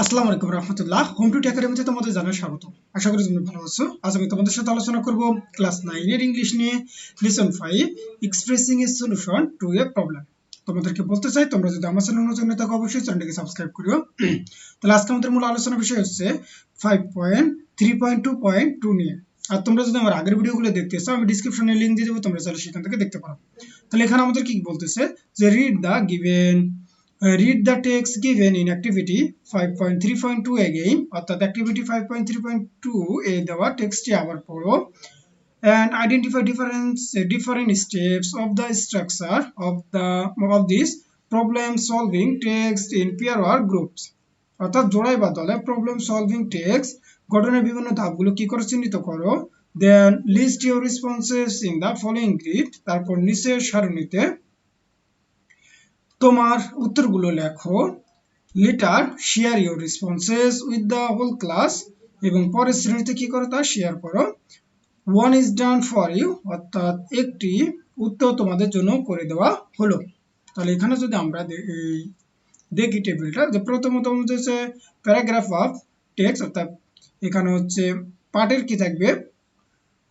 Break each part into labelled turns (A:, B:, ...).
A: আসসালামু আলাইকুম রহমতুল্লাহ। Home two একাডেমিতে তোমাদের জানাই স্বাগত। আশা করি তুমি ভালো আছো। আজ আমি তোমাদের সাথে আলোচনা করব ক্লাস নাইনের ইংলিশ নিয়ে। Listen five expressing a solution to a problem তোমাদেরকে বলতে চাই, তোমরা যদি আমার চ্যানেল নতুন থাকো, অবশ্যই চ্যানেলটিকে সাবস্ক্রাইব করিও। তাহলে আজকে আমাদের মূল আলোচনা বিষয় হচ্ছে five point three point two point two নিয়ে। আর তোমরা যদি আমার আগের ভিডিওগুলো দেখতে চাও, আমি ডিসক্রিপশনে লিঙ্ক দিয়ে দেবো, তোমরা চাইলে সেখান থেকে দেখতে পারো। তাহলে এখানে আমাদের কি বলতেছে? যে read the given read the text given in activity 5.3.2 again. অর্থাৎ অ্যাক্টিভিটি 5.3.2 এ দেওয়া টেক্সটটি আবার পড়ো and identify different different steps of the structure of the, of this problem solving text in pair or groups. অর্থাৎ জোড়ায় বা দলে প্রবলেম সলভিং টেক্সট গঠনের বিভিন্ন ধাপগুলো কি করে চিহ্নিত করো? Then list your responses in the following grid তারপর নিচের সারণীতে তোমার উত্তরগুলো লেখো। Later share your responses with the whole class এবং পরের শ্রেণীতে কি করো তা শেয়ার করো। One is done for you অর্থাৎ একটি উত্তর তোমাদের জন্য করে দেওয়া হলো। তাহলে এখানে যদি আমরা দেখি টেবিলটা যে প্রথমত হচ্ছে প্যারাগ্রাফ অফ টেক্সট অর্থাৎ এখানে হচ্ছে পার্টের কি থাকবে?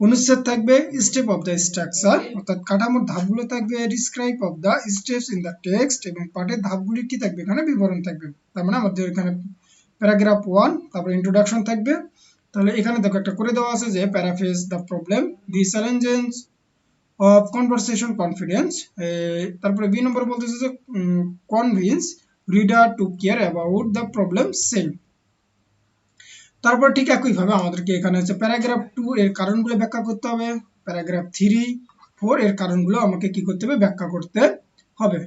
A: অনুচ্ছেদ থাকবে স্টেপ অফ দ্য স্ট্রাকচার অর্থাৎ কাঠামোর ধাপগুলো থাকবে describe of the steps in the text এবং পাঠের ধাপগুলি কি থাকবে? এখানে বিবরণ থাকবে। তার মানে আমাদের এখানে প্যারাগ্রাফ ওয়ান তারপর ইন্ট্রোডাকশন থাকবে। তাহলে এখানে দেখো একটা করে দেওয়া আছে যে paraphrase the problem the challenges of conversation confidence তারপরে বি নম্বর বলতেছে যে convince reader to care about the problem same তারপর ঠিক একইভাবে আমাদেরকে এখানে হচ্ছে প্যারাগ্রাফ টু এর কারণগুলো ব্যাখ্যা করতে হবে। প্যারাগ্রাফ থ্রি ফোর এর কারণগুলো আমাকে কি করতে হবে? ব্যাখ্যা করতে হবে।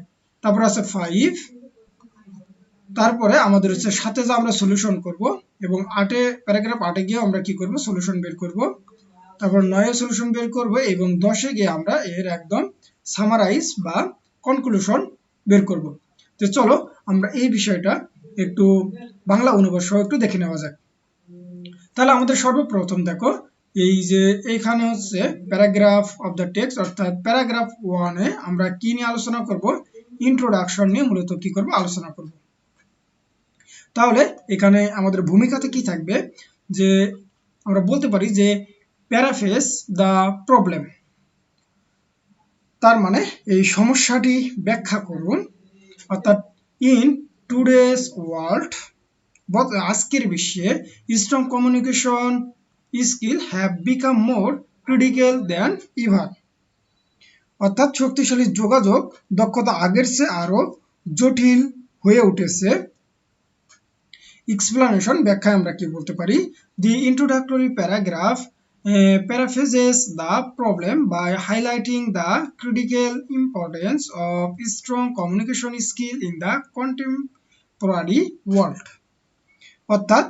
A: তারপর আছে ফাইভ তারপরে আমাদের হচ্ছে সাথে যে আমরা সলিউশন করব এবং আটে প্যারাগ্রাফ আটে গিয়ে আমরা কি করব? সলিউশন বের করব। তারপর নয়ে সলিউশন বের করব এবং দশে গিয়ে আমরা এর একদম সামারাইজ বা কনক্লুশন বের করব। তো চলো আমরা এই বিষয়টা একটু বাংলা অনুবাদ সহ একটু দেখে নেওয়া যাক। তাহলে আমাদের সর্বপ্রথম দেখো, এই যে এখানে হচ্ছে প্যারাগ্রাফ অফ দ্য টেক্সট অর্থাৎ প্যারাগ্রাফ ওয়ানে আমরা কি নিয়ে আলোচনা করব? ইন্ট্রোডাকশন নিয়ে মূলত কি করব? আলোচনা করব। তাহলে এখানে আমাদের ভূমিকাতে কি থাকবে? যে আমরা বলতে পারি যে প্যারাফেস দ্য প্রবলেম তার মানে এই সমস্যাটি ব্যাখ্যা করুন। অর্থাৎ ইন টুডেস ওয়ার্ল্ড আজকের বিশ্বে strong communication skill have become more critical than ever অর্থাৎ শক্তিশালী যোগাযোগ দক্ষতা আগের চেয়ে আরও জটিল হয়ে উঠেছে। এক্সপ্লানেশন ব্যাখ্যায় আমরা কি বলতে পারি? The introductory paragraph paraphrases the problem by highlighting the critical importance of strong communication skill in the contemporary world অর্থাৎ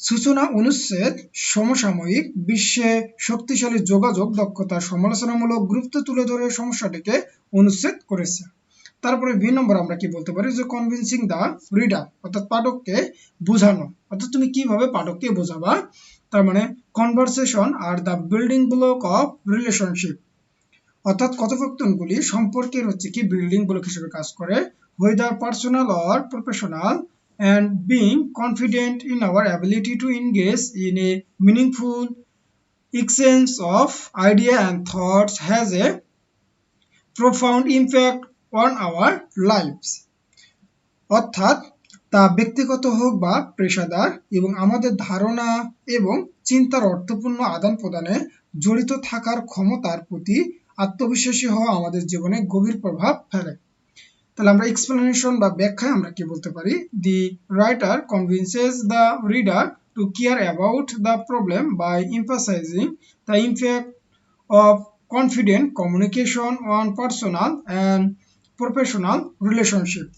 A: সূচনা অনুচ্ছেদ সমসাময়িক, বিশ্বে শক্তিশালী যোগাযোগ, দক্ষতা, সমালোচনামূলক গুরুত্ব তুলে ধরে সমস্যাটিকে অনুচ্ছেদ করেছে। তারপরে বি নম্বর আমরা কি বলতে পারি? যে কনভিনসিং দা রিডার অর্থাৎ পাঠককে বোঝানো। অর্থাৎ তুমি কীভাবে পাঠককে বোঝাবা? তার মানে conversation are the building block of relationship অর্থাৎ কথোপকথনগুলি সম্পর্কের হচ্ছে কি বিল্ডিং ব্লক হিসেবে কাজ করে whether personal or professional and being confident in our ability to engage in a meaningful exchange of idea and thoughts has a profound impact on our lives অর্থাৎ তা ব্যক্তিগত হোক বা পেশাদার এবং আমাদের ধারণা এবং চিন্তার অর্থপূর্ণ আদান প্রদানে জড়িত থাকার ক্ষমতার প্রতি আত্মবিশ্বাসী হওয়া আমাদের জীবনে গভীর প্রভাব ফেলে তাহলে আমরা এক্সপ্লেনেশন বা ব্যাখ্যায় আমরা কি বলতে পারি? The writer convinces the reader to care about the problem by emphasising the impact of confident communication on personal and professional relationship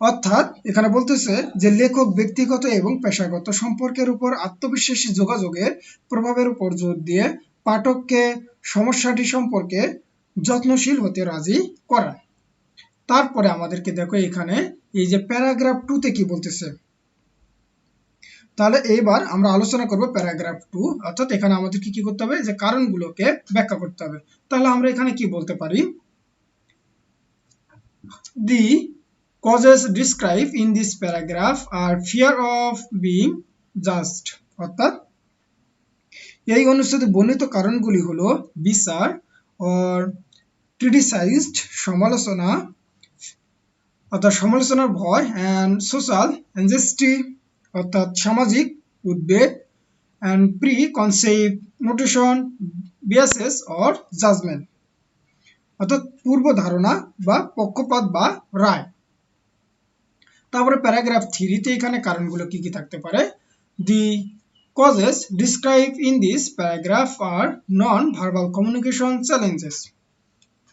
A: অর্থাৎ এখানে বলতেছে যে লেখক ব্যক্তিগত এবং পেশাগত সম্পর্কের উপর আত্মবিশ্বাসী যোগাযোগের প্রভাবের উপর জোর দিয়ে পাঠককে সমস্যাটি সম্পর্কে যত্নশীল হতে রাজি করা তারপরে আমাদেরকে দেখো এখানে এই যে প্যারাগ্রাফ টুতে কি বলতেছে? তাহলে এইবার আমরা আলোচনা করব প্যারাগ্রাফ টু অর্থাৎ এখানে আমাদেরকে কি করতে হবে? যে কারণগুলোকে ব্যাখ্যা করতে হবে। তাহলে আমরা এখানে কি বলতে পারি? দি causes described in this paragraph are fear of being judged, অর্থাৎ এই অনুচ্ছেদে বর্ণিত কারণগুলি হলো বিচার criticized, সমালোচনা, অর্থাৎ সমালোচনার ভয় অ্যান্ড সোশ্যাল অ্যানজেস্টি অর্থাৎ সামাজিক উদ্বেগ and pre concept notation biases or judgement অর্থাৎ পূর্ব ধারণা বা পক্ষপাত বা রায়। তারপরে প্যারাগ্রাফ থ্রিতে এখানে কারণগুলো কি কি থাকতে পারে? The describe in this paragraph are non verbal communication challenges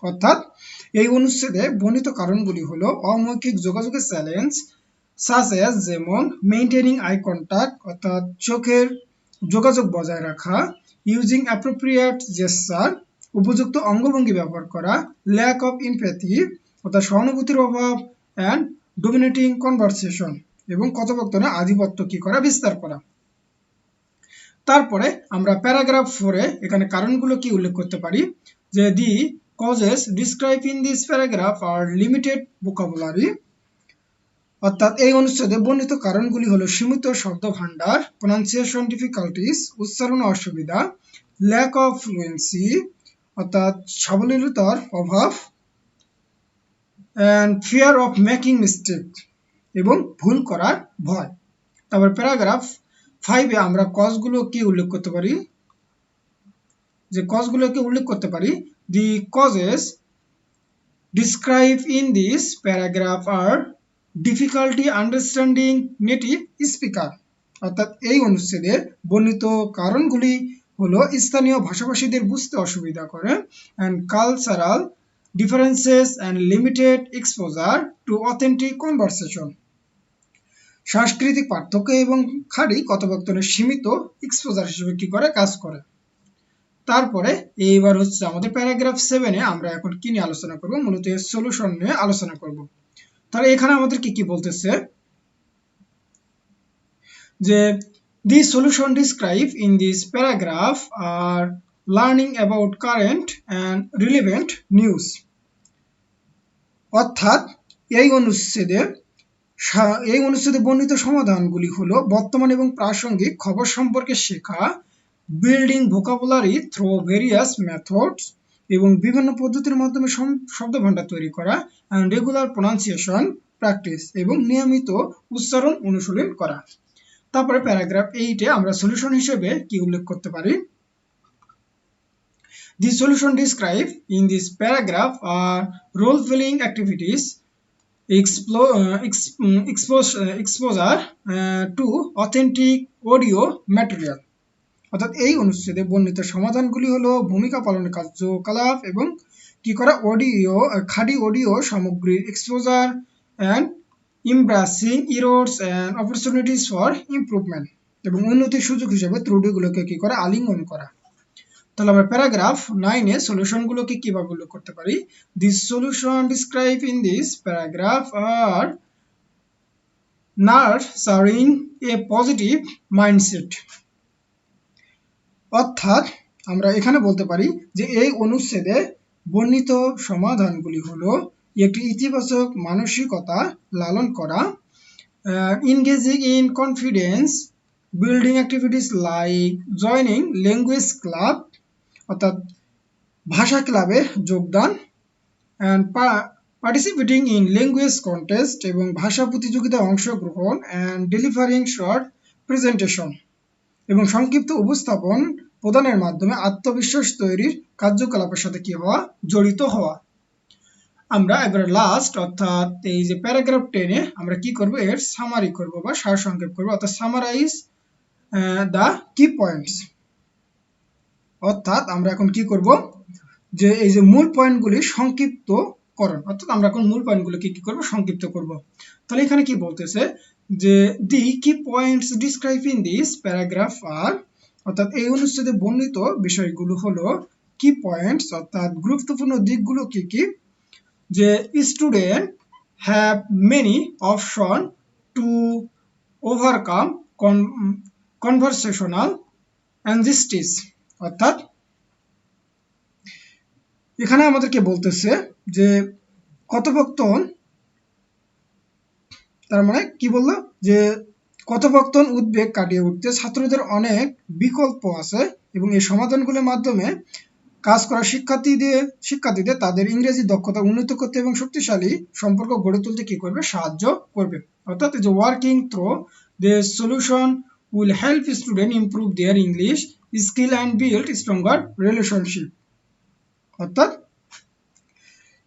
A: অর্থাৎ, এই অনুচ্ছেদে বর্ণিত কারণগুলি হলো অমৌখিক যোগাযোগের চ্যালেঞ্জ সাস এস যেমন মেনটেনিং আই কন্ট্যাক্ট অর্থাৎ চোখের যোগাযোগ বজায় রাখা ইউজিং অ্যাপ্রোপ্রিয়েট জেসার উপযুক্ত অঙ্গভঙ্গি ব্যবহার করা ল্যাক অফ ইমপ্যাথি অর্থাৎ সহানুভূতির অভাব অ্যান্ড ডোমিনেটিং কনভারসেশন এবং কথোপকথনে আধিপত্য কি করা, বিস্তার করা। তারপরে আমরা প্যারাগ্রাফ ফোরে এখানে কারণগুলো কি উল্লেখ করতে পারি? যে the causes describe in this paragraph are limited vocabulary অর্থাৎ এই অনুচ্ছেদে বর্ণিত কারণগুলি হলো সীমিত শব্দ ভাণ্ডার প্রনাউন্সিয়েশন ডিফিকাল্টিস উচ্চারণ অসুবিধা ল্যাক অফ ফ্লুয়েন্সি অর্থাৎ সাবলীলতার অভাব and fear of making mistake এবং ভুল করার ভয়। তারপর প্যারাগ্রাফ ফাইভে আমরা কজগুলো কি উল্লেখ করতে পারি? যে কজগুলোকে উল্লেখ করতে পারি? The causes describe in this paragraph are difficulty understanding native speaker অর্থাৎ এই অনুচ্ছেদে বর্ণিত কারণগুলি হলো স্থানীয় ভাষাভাষীদের বুঝতে অসুবিধা করে and cultural differences and limited exposure to authentic conversation সাংস্কৃতিক পার্থক্য এবং খাড়ি কথোপকথনের সীমিত এক্সপোজার হিসেবে কি করে কাজ করে। তারপরে এইবার হচ্ছে আমাদের প্যারাগ্রাফ সেভেনে আমরা এখন কি নিয়ে আলোচনা করব? মূলত এর সলিউশন নিয়ে আলোচনা করব। তাহলে এখানে আমাদের কি কি বলতেছে? যে the solution describe in this paragraph are learning about current and relevant news অর্থাৎ এই অনুচ্ছেদে এই অনুচ্ছেদে বর্ণিত সমাধানগুলি হলো বর্তমান এবং প্রাসঙ্গিক খবর সম্পর্কে শেখা building vocabulary through various methods এবং বিভিন্ন পদ্ধতির মাধ্যমে শব্দ ভাণ্ডার তৈরি করা অ্যান্ড রেগুলার প্রনাউন্সিয়েশন প্র্যাকটিস এবং নিয়মিত উচ্চারণ অনুশীলন করা। তারপরে প্যারাগ্রাফ এইটে আমরা সলিউশন হিসেবে কি উল্লেখ করতে পারি? The solution describe in this paragraph are role playing activities exposure to authentic audio material অর্থাৎ এই অনুচ্ছেদে বর্ণিত সমাধানগুলি হলো ভূমিকা পালনের কার্যকলাপ এবং কি করা অডিও খাঁটি অডিও সামগ্রীর exposure and embracing errors and opportunities for improvement এবং উন্নতির সুযোগ হিসেবে ত্রুটিগুলোকে কি করা, আলিঙ্গন করা। তাহলে আমরা প্যারাগ্রাফ নাইনে সলিউশনগুলোকে কীভাবে উল্লেখ করতে পারি? This solution describe in this paragraph are nurturing a positive mindset অর্থাৎ আমরা এখানে বলতে পারি যে এই অনুচ্ছেদে বর্ণিত সমাধানগুলি হলো একটি ইতিবাচক মানসিকতা লালন করা engaging in confidence building activities like joining language club অর্থাৎ ভাষা ক্লাবে যোগদান and participating in language contest এবং ভাষা প্রতিযোগিতায় অংশগ্রহণ অ্যান্ড ডেলিভারিং শর্ট প্রেজেন্টেশন এবং সংক্ষিপ্ত উপস্থাপন প্রদানের মাধ্যমে আত্মবিশ্বাস তৈরির কার্যকলাপের সাথে কি হওয়া? জড়িত হওয়া। আমরা এবারে লাস্ট অর্থাৎ এই যে প্যারাগ্রাফ টেনে আমরা কি করব? এর সামারি করব বা সারসংক্ষেপ করব। অর্থাৎ সামারাইজ দ্য কি পয়েন্টস অর্থাৎ আমরা এখন কি করব? যে এই যে মূল পয়েন্টগুলি সংক্ষিপ্ত করণ অর্থাৎ আমরা এখন মূল পয়েন্টগুলোকে কি করব? সংক্ষিপ্ত করব। তাহলে এখানে কি বলতেছে? যে the key points describe in this paragraph are অর্থাৎ এই অনুচ্ছেদে বর্ণিত বিষয়গুলো হলো কি পয়েন্টস অর্থাৎ গুরুত্বপূর্ণ দিকগুলো কি? কি যে student have many option to overcome conversational anxieties অর্থাৎ এখানে আমাদেরকে বলতেছে যে কথোপকথন, তার মানে কি বলল? যে কথোপকথন উদ্বেগ কাটিয়ে উঠতে ছাত্রদের অনেক বিকল্প আছে এবং এই সমাধানগুলোর মাধ্যমে কাজ করা শিক্ষার্থীদের শিক্ষার্থীদের তাদের ইংরেজি দক্ষতা উন্নত করতে এবং শক্তিশালী সম্পর্ক গড়ে তুলতে কি করবে? সাহায্য করবে। অর্থাৎ যে working through the solution will help student improve their English skill and build stronger relationship অর্থাৎ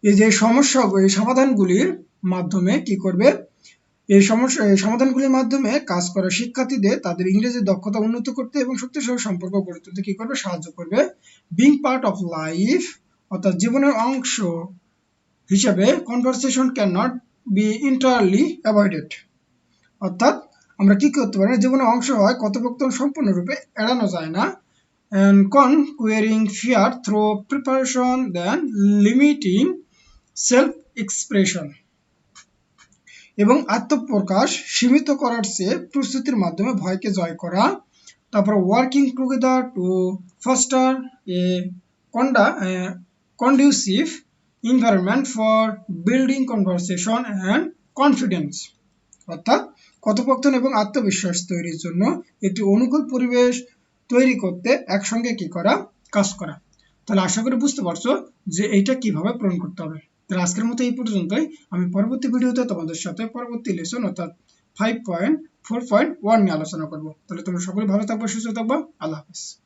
A: এই যে সমস্যা, এই সমাধানগুলির মাধ্যমে কি করবে? এই সমস্যা সমাধানগুলির মাধ্যমে কাজ করা শিক্ষার্থীদের তাদের ইংরেজি দক্ষতা উন্নত করতে এবং শক্তিশালী সম্পর্ক গড়ে তুলতে কি করবে? সাহায্য করবে। বিং পার্ট অফ লাইফ অর্থাৎ জীবনের অংশ হিসাবে conversation can not be entirely avoided অর্থাৎ আমরা কি করতে পারি জীবনের অংশ হয় কথোপকথন সম্পূর্ণরূপে এড়ানো যায় না। And conquering fear through preparation then limiting self expression এবং আত্মপ্রকাশ সীমিত করার চেয়ে প্রস্তুতির মাধ্যমে ভয়কে জয় করা। তারপর working together to foster a con conducive environment for building conversation and confidence অর্থাৎ কথোপকথন এবং আত্মবিশ্বাস তৈরির জন্য একটি অনুকূল পরিবেশ তৈরি করতে একসঙ্গে কি করা, কাজ করা। তাহলে আশা করি বুঝতে পারছ যে এইটা কীভাবে পূরণ করতে হবে। তাহলে আজকের মতো এই পর্যন্তই। আমি পরবর্তী ভিডিওতে তোমাদের সাথে পরবর্তী লেসন অর্থাৎ five point four point one নিয়ে আলোচনা করব। তাহলে তোমরা সকলে ভালো থাকব, সুস্থ থাকব। আল্লাহ হাফিজ।